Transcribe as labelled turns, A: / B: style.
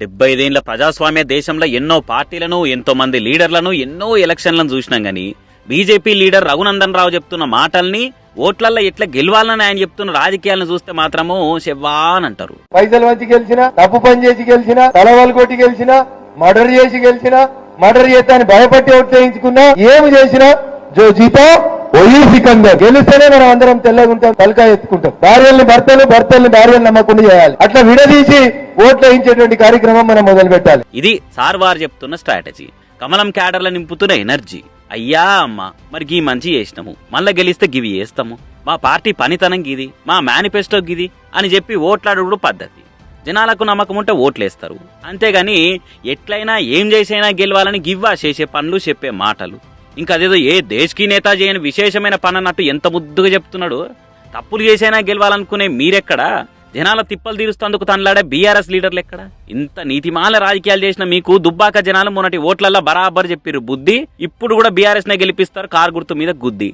A: డెబ్బై ఐదేళ్ళ ప్రజాస్వామ్య దేశంలో ఎన్నో పార్టీలను ఎంతో మంది లీడర్లను ఎన్నో ఎలక్షన్లను చూసినాం గాని బీజేపీ లీడర్ రఘునందన్ రావు చెప్తున్న మాటల్ని ఓట్లల్లో ఎట్లా గెలవాలని ఆయన చెప్తున్న రాజకీయాలను చూస్తే మాత్రము శవ్వా అంటారు.
B: పైసలు మంచి గెలిచిన తప్పు పని చేసి గెలిచిన తలవాలు కొట్టి గెలిచిన మర్డర్ చేసి గెలిచిన మర్డర్ చేస్తాని భయపట్టి ఓట్లు చేయించుకున్నా ఏమి చేసినా జో జీతో ఒయ్యి సికందర్ గెలిస్తేనే మనం అందరం తెల్లగుంటాం తలకాయ ఎత్తుకుంటాం. భార్యల్ని భర్తలు భర్తల్ని భార్యలు నమ్మకుండా చేయాలి. అట్లా విడదీసి ఓట్లు వేయించేటువంటి కార్యక్రమం మనం మొదలు పెట్టాలి
A: ఇది సార్ వారు చెప్తున్న స్ట్రాటజీ. కమలం క్యాడర్ల నింపుతున్న ఎనర్జీ. అయ్యా అమ్మ మరి గీ మంచి చేసినాము. మళ్ళా గెలిస్తే గివి చేస్తాము. మా పార్టీ పనితనం గిది మా మేనిఫెస్టో గిది అని చెప్పి ఓట్లాడు పద్ధతి. జనాలకు నమ్మకం ఉంటే ఓట్లేస్తారు. అంతేగాని ఎట్లయినా ఏం చేసైనా గెలవాలని గివ్వా చేసే పనులు చెప్పే మాటలు. ఇంకా అదేదో ఏ దేశ్కి నేత చేయని విశేషమైన పని అన్నట్టు ఎంత ముద్దుగా చెప్తున్నాడు? తప్పులు చేసైనా గెలవాలనుకునే మీరెక్కడా? జనాల తిప్పలు తీరుస్తందుకు తనలాడే బీఆర్ఎస్ లీడర్లు ఎక్కడ? ఇంత నీతిమాల రాజకీయాలు చేసిన మీకు దుబ్బాక జనాలు మొన్నటి ఓట్లల్లో బరాబర్ చెప్పిర్రు. బుద్ధి? ఇప్పుడు కూడా బీఆర్ఎస్ నే గెలిపిస్తారు కారు గుర్తు మీద గుద్ది.